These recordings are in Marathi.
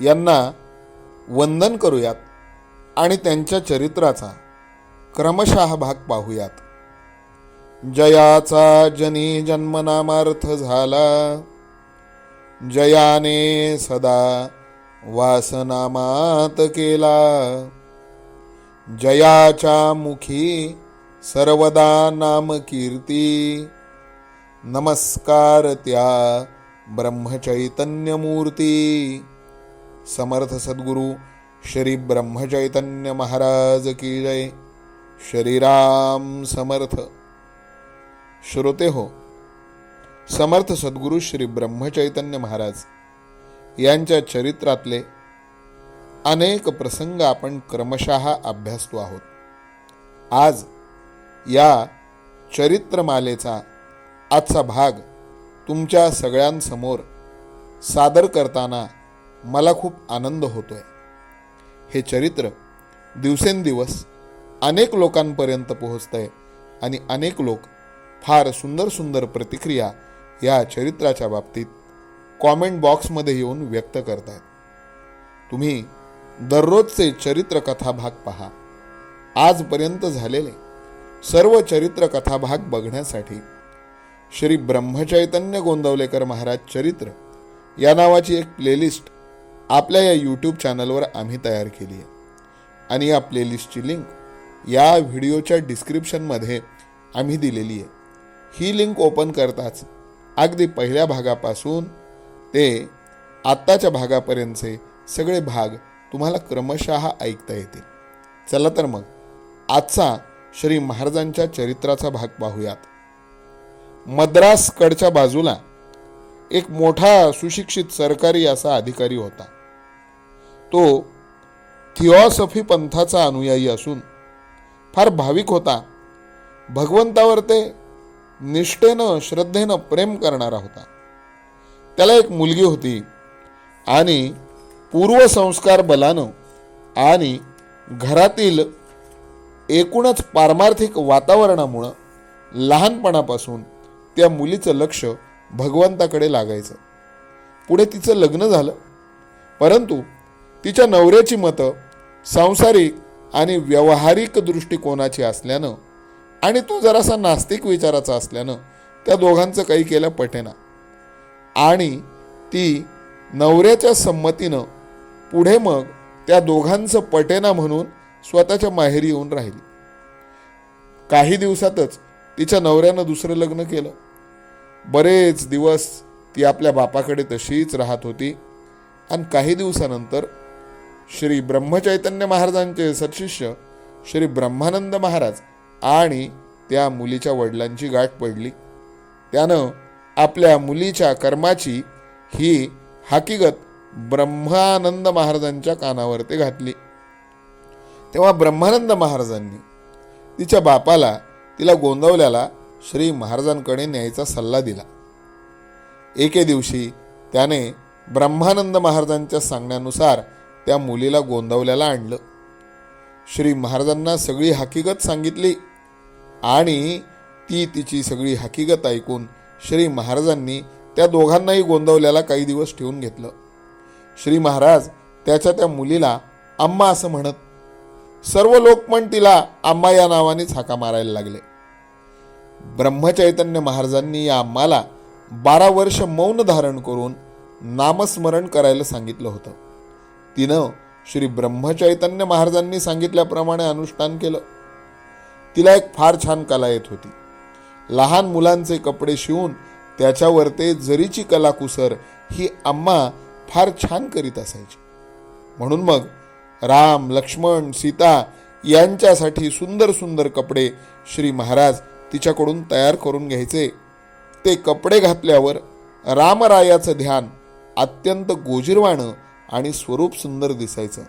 यांना वंदन करूयात आणि त्यांच्या चरित्राचा क्रमशः भाग पाहूयात. जयाचा जनी जन्मनामार्थ झाला. जयाने सदा वासनामात केला. जयाच्या मुखी सर्वदा नाम कीर्ती नमस्कार त्या ब्रह्मचैतन्यमूर्ती. समर्थ सद्गुरु श्री ब्रह्मचैतन्य महाराज की जय। श्रीराम समर्थ। श्रोते हो समर्थ सद्गुरु श्री ब्रह्मचैतन्य महाराज यांच्या चरित्रातले अनेक प्रसंग आपण क्रमशः अभ्यासतो आहोत. आज या चरित्रमालेचा आजचा भाग तुमच्या सगळ्यांसमोर सादर करताना मला खूप आनंद होतोय. हे चरित्र दिवसेंदिवस अनेक लोकांपर्यंत पोहोचतंय आणि अनेक लोक फार सुंदर सुंदर प्रतिक्रिया या चरित्राच्या बाबतीत कॉमेंट बॉक्समध्ये येऊन व्यक्त करतायत. तुम्ही दररोजचे चरित्र कथा भाग पहा. आजपर्यंत झालेले सर्व चरित्रकथा भाग बघण्यासाठी श्री ब्रह्मचैतन्य गोंदवलेकर महाराज चरित्र या नावाची एक प्लेलिस्ट आपल्या या यूट्यूब चॅनलवर आम्ही तयार केली आहे. आणि या प्लेलिस्टची लिंक या व्हिडिओच्या डिस्क्रिप्शनमध्ये आम्ही दिलेली आहे. ही लिंक ओपन करताच अगदी पहिल्या भागापासून ते आत्ताच्या भागापर्यंतचे सगळे भाग तुम्हाला क्रमशः ऐकता येतील. चला तर मग आजचा श्री महाराजांच्या चरित्राचा भाग पाहूयात. मद्रासकडच्या बाजूला एक मोठा सुशिक्षित सरकारी असा अधिकारी होता. तो थिओसॉफी पंथाचा अनुयायी असून फार भाविक होता. भगवंतावर ते निष्ठेनं श्रद्धेनं प्रेम करणारा होता. त्याला एक मुलगी होती आणि पूर्वसंस्कार बलानं आणि घरातील एकूणच पारमार्थिक वातावरणामुळं लहानपणापासून त्या मुलीचं लक्ष भगवंताकडे लागायचं. पुढे तिचं लग्न झालं. परंतु तिच्या नवऱ्याची मतं सांसारिक आणि व्यावहारिक दृष्टिकोनाची असल्यानं आणि तो जरासा नास्तिक विचाराचा असल्यानं त्या दोघांचं काही केलं पटेना आणि ती नवऱ्याच्या संमतीनं पुढे मग त्या दोघांचं पटेना म्हणून स्वतःच्या माहेरी येऊन राहिली. काही दिवसातच तिच्या नवऱ्यानं दुसरं लग्न केलं. बरेच दिवस ती आपल्या बापाकडे तशीच राहत होती. आणि काही दिवसानंतर श्री ब्रह्मचैतन्य महाराजांचे सदशिष्य श्री ब्रह्मानंद महाराज आणि त्या मुलीच्या वडिलांची गाठ पडली. त्यानं आपल्या मुलीच्या कर्माची ही हकीकत ब्रह्मानंद महाराजांच्या कानावर ते घातली. तेव्हा ब्रह्मानंद महाराजांनी तिच्या बापाला तिला गोंदवल्याला श्री महाराजांकडे न्यायचा सल्ला दिला. एके दिवशी त्याने ब्रह्मानंद महाराजांच्या सांगण्यानुसार त्या मुलीला गोंदवल्याला आणलं. श्री महाराजांना सगळी हकीकत सांगितली आणि ती तिची सगळी हकीकत ऐकून श्री महाराजांनी त्या दोघांनाही गोंदवल्याला काही दिवस ठेवून घेतलं. श्री महाराज त्याच्या त्या मुलीला आम्मा असं म्हणत सर्व लोक पण तिला आम्मा या नावानेच हाका मारायला लागले. ब्रह्मचैतन्य महाराजांनी या आम्हाला बारा वर्ष मौन धारण करून नामस्मरण करायला सांगितलं होतं. तिनं श्री ब्रह्मचैतन्य महाराजांनी सांगितल्याप्रमाणे अनुष्ठान केलं. तिला एक फार छान कला येत होती. लहान मुलांचे कपडे शिवून त्याच्यावर ते जरीची कलाकुसर ही आम्हा फार छान करीत असायची. म्हणून मग राम लक्ष्मण सीता यांच्यासाठी सुंदर सुंदर कपडे श्री महाराज तिच्याकडून तयार करून घ्यायचे. ते कपडे घातल्यावर रामरायाचं ध्यान अत्यंत गोजिरवाणं आणि स्वरूप सुंदर दिसायचं.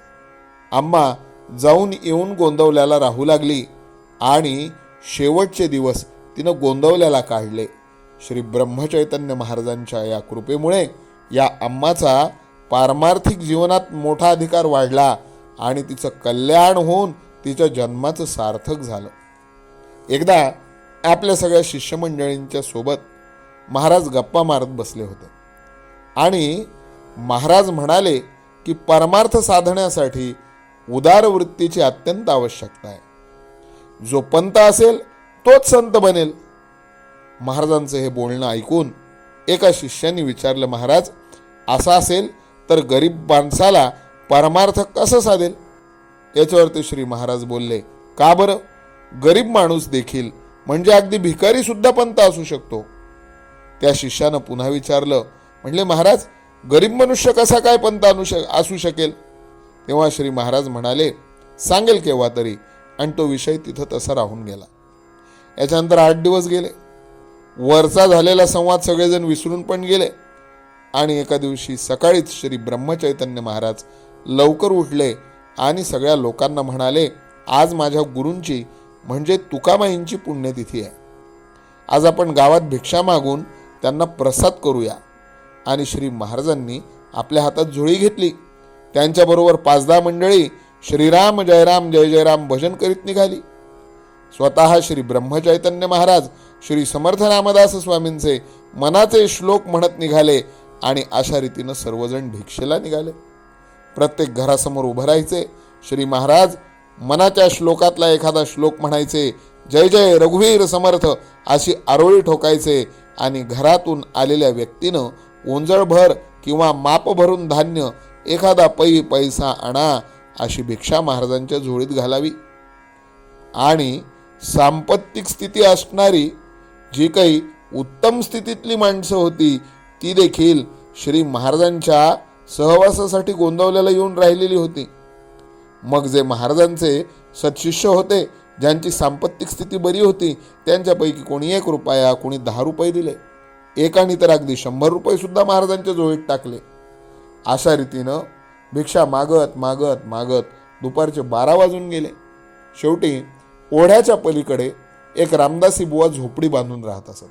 आम्हा जाऊन येऊन गोंदवल्याला राहू लागली आणि शेवटचे दिवस तिनं गोंदवल्याला काढले. श्री ब्रह्मचैतन्य महाराजांच्या या कृपेमुळे या अम्माचा पारमार्थिक जीवनात मोठा अधिकार वाढला आणि तिचं कल्याण होऊन तिच्या जन्माचं सार्थक झालं. एकदा आपल्या सगळ्या शिष्यमंडळींच्या सोबत महाराज गप्पा मारत बसले होते आणि महाराज म्हणाले की परमार्थ साधण्यासाठी उदार वृत्तीची अत्यंत आवश्यकता आहे. जो पंत असेल तोच संत बनेल. महाराजांचं हे बोलणं ऐकून एका शिष्याने विचारलं महाराज असं असेल तर गरीब माणसाला परमार्थ कसं साधेल? याच्यावरती श्री महाराज बोलले का बरं? गरीब माणूस देखील म्हणजे अगदी भिकारी सुद्धा पंत असू शकतो. त्या शिष्यानं पुन्हा विचारलं म्हणले महाराज गरीब मनुष्य कसा काय पंत आणू शक असू शकेल? तेव्हा श्री महाराज म्हणाले सांगेल केव्हा तरी. आणि तो विषय तिथं तसा राहून गेला. याच्यानंतर आठ दिवस गेले. वरचा झालेला संवाद सगळेजण विसरून पण गेले. आणि एका दिवशी सकाळीच श्री ब्रह्मचैतन्य महाराज लवकर उठले आणि सगळ्या लोकांना म्हणाले आज माझ्या गुरूंची म्हणजे तुकामाईंची पुण्यतिथी आहे. आज आपण गावात भिक्षा मागून त्यांना प्रसाद करूया. आणि श्री महाराजांनी आपल्या हातात झोळी घेतली. त्यांच्याबरोबर पाच दहा मंडळी श्रीराम जयराम जय जयराम भजन करीत निघाली. स्वतः श्री ब्रह्मचैतन्य महाराज श्री समर्थ रामदास स्वामींचे मनाचे श्लोक म्हणत निघाले आणि अशा रीतीनं सर्वजण भिक्षेला निघाले. प्रत्येक घरासमोर उभं राहायचे. श्री महाराज मनाच्या श्लोकातला एखादा श्लोक म्हणायचे जय जय रघुवीर समर्थ अशी आरोळी ठोकायचे आणि घरातून आलेल्या व्यक्तीनं ओंजळभर किंवा माप भरून धान्य एखादा पै पैसा आणा अशी भिक्षा महाराजांच्या झोळीत घालावी. आणि सांपत्तिक स्थिती असणारी जी काही उत्तम स्थितीतली माणसं होती ती देखील श्री महाराजांच्या सहवासासाठी गोंदवल्याला येऊन राहिलेली होती. मग जे महाराजांचे सत्शिष्य होते ज्यांची सांपत्तिक स्थिती बरी होती त्यांच्यापैकी कोणी एक रुपया कोणी दहा रुपये दिले. एकाने तर अगदी शंभर रुपये सुद्धा महाराजांच्या जोळीत टाकले. अशा रीतीनं भिक्षा मागत मागत मागत दुपारचे बारा वाजून गेले. शेवटी ओढ्याच्या पलीकडे एक रामदासी बुवा झोपडी बांधून राहत असत.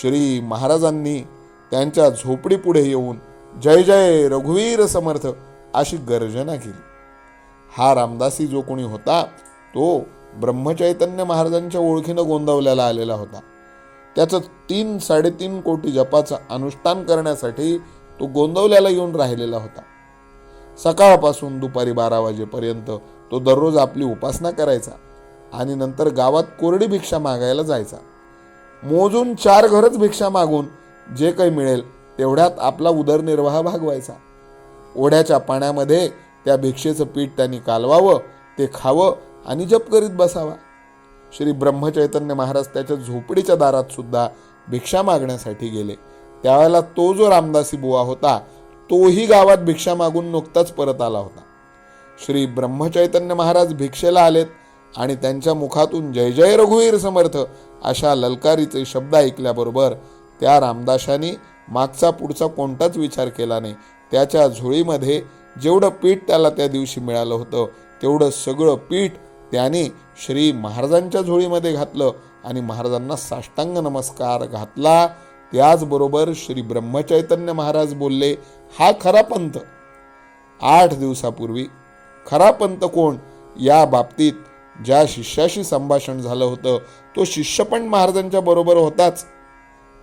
श्री महाराजांनी त्यांच्या झोपडीपुढे येऊन जय जय रघुवीर समर्थ अशी गर्जना केली. हा रामदासी जो कोणी होता तो ब्रह्मचैतन्य महाराजांच्या ओळखीनं गोंदवल्याला आलेला होता. त्याचं तीन साडेतीन कोटी जपाचं अनुष्ठान करण्यासाठी तो गोंदवल्याला येऊन राहिलेला होता. सकाळपासून दुपारी बारा वाजेपर्यंत तो दररोज आपली उपासना करायचा आणि नंतर गावात कोरडी भिक्षा मागायला जायचा. मोजून चार घरच भिक्षा मागून जे काही मिळेल तेवढ्यात आपला उदरनिर्वाह भागवायचा. ओढ्याच्या पाण्यामध्ये त्या भिक्षेचं पीठ त्यांनी कालवावं ते खावं आणि जप करीत बसावा. श्री ब्रह्मचैतन्य महाराज त्याच्या झोपडीच्या दारात सुद्धा भिक्षा मागण्यासाठी गेले. त्यावेळेला तो जो रामदासी बुवा होता तोही गावात भिक्षा मागून नुकताच परत आला होता. श्री ब्रह्मचैतन्य महाराज भिक्षेला आलेत आणि त्यांच्या मुखातून जय जय रघुवीर समर्थ अशा ललकारीचे शब्द ऐकल्याबरोबर त्या रामदासानी मागचा पुढचा कोणताच विचार केला नाही. त्याच्या झोळीमध्ये जेवढं पीठ त्याला त्या दिवशी मिळालं होतं तेवढं सगळं पीठ त्याने श्री महाराजांच्या झोळीमध्ये घातलं आणि महाराजांना साष्टांग नमस्कार घातला. त्याचबरोबर श्री ब्रह्मचैतन्य महाराज बोलले हा खरा पंथ. आठ दिवसापूर्वी खरा पंत कोण? या बाबतीत ज्या शिष्याशी संभाषण झालं होतं तो शिष्य पण महाराजांच्या बरोबर होताच.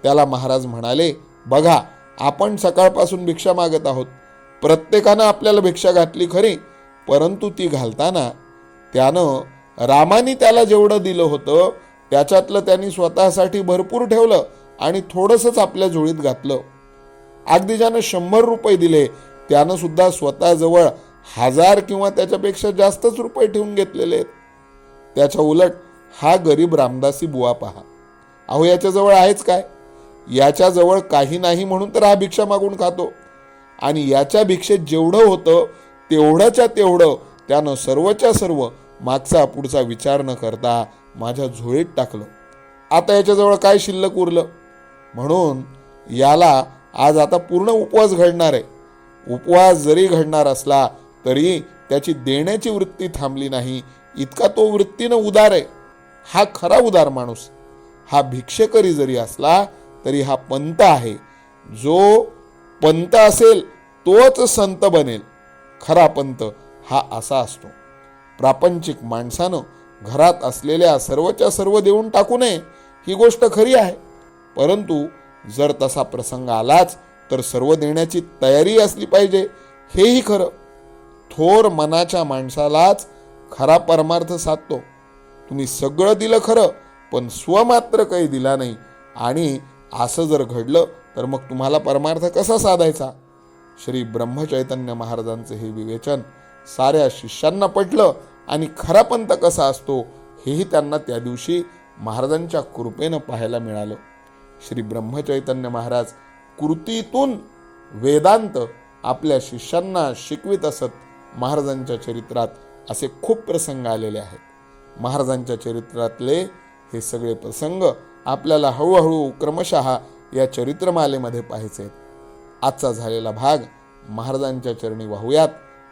त्याला महाराज म्हणाले बघा आपण सकाळपासून भिक्षा मागत आहोत. प्रत्येकानं आपल्याला भिक्षा घातली खरी परंतु ती घालताना त्यानं रामानी त्याला जेवढं दिलं होतं त्याच्यातलं त्यांनी स्वतःसाठी भरपूर ठेवलं आणि थोडंसंच आपल्या झोळीत घातलं. अगदी ज्यानं शंभर रुपये दिले त्यानं सुद्धा स्वतःजवळ हजार किंवा त्याच्यापेक्षा जास्तच रुपये ठेवून घेतलेले आहेत. त्याच्या उलट हा गरीब रामदासी बुवा पहा. अहो याच्याजवळ आहेच काय? याच्याजवळ काही नाही म्हणून तर हा भिक्षा मागून खातो. आणि याच्या भिक्षेत जेवढं होतं तेवढ्याच्या तेवढं त्यानं सर्वच्या सर्व मागचा पुढचा विचार न करता माझ्या झोळीत टाकलं. आता याच्याजवळ काय शिल्लक उरलं? म्हणून याला आज आता पूर्ण उपवास घडणार आहे. उपवास जरी घडणार असला तरी त्याची देण्याची वृत्ती थांबली नाही. इतका तो वृत्तीनं उदार आहे. हा खरा उदार माणूस. हा भिक्षेकरी जरी असला तरी हा पंत आहे. जो पंत असेल तोच संत बनेल. खरा पंत हा असा असतो. प्रापंचिक माणसानं घरात असलेल्या सर्वच्या सर्व देऊन टाकू नये ही गोष्ट खरी आहे. परंतु जर तसा प्रसंग आलाच तर सर्व देण्याची तयारी असली पाहिजे हेही खरं. थोर मनाच्या माणसालाच खरा परमार्थ साधतो. तुम्ही सगळं दिलं खरं पण स्व मात्र काही दिला नाही. आणि असं जर घडलं तर मग तुम्हाला परमार्थ कसा साधायचा? श्री ब्रह्मचैतन्य महाराजांचं हे विवेचन साऱ्या शिष्यांना पटलं आणि खरा पंत कसा असतो हेही त्यांना त्या दिवशी महाराजांच्या कृपेनं पाहायला मिळालं. श्री ब्रह्मचैतन्य महाराज कृतीतून वेदांत आपल्या शिष्यांना शिकवित असत महाराजांच्या चरित्रात असे खूप प्रसंग आलेले आहेत. महाराजांच्या चरित्रातले हे सगळे प्रसंग आपल्याला हळूहळू क्रमशः या चरित्रमालेमध्ये पाहायचे आहेत. आजचा झालेला भाग महाराजांच्या चरणी वाहूयात.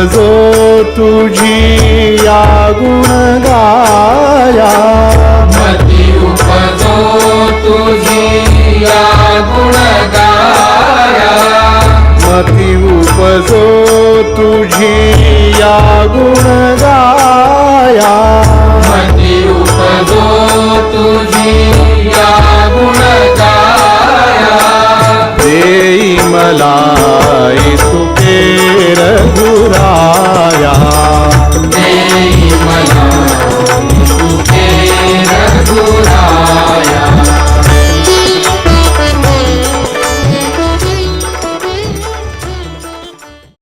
उपजो तुझी या गुण गाया मती उपजो तुझी या गुणगाया. मती उपजो तुझी या गुण गाया मती उपजो तुझी या गुणगाया. देई मला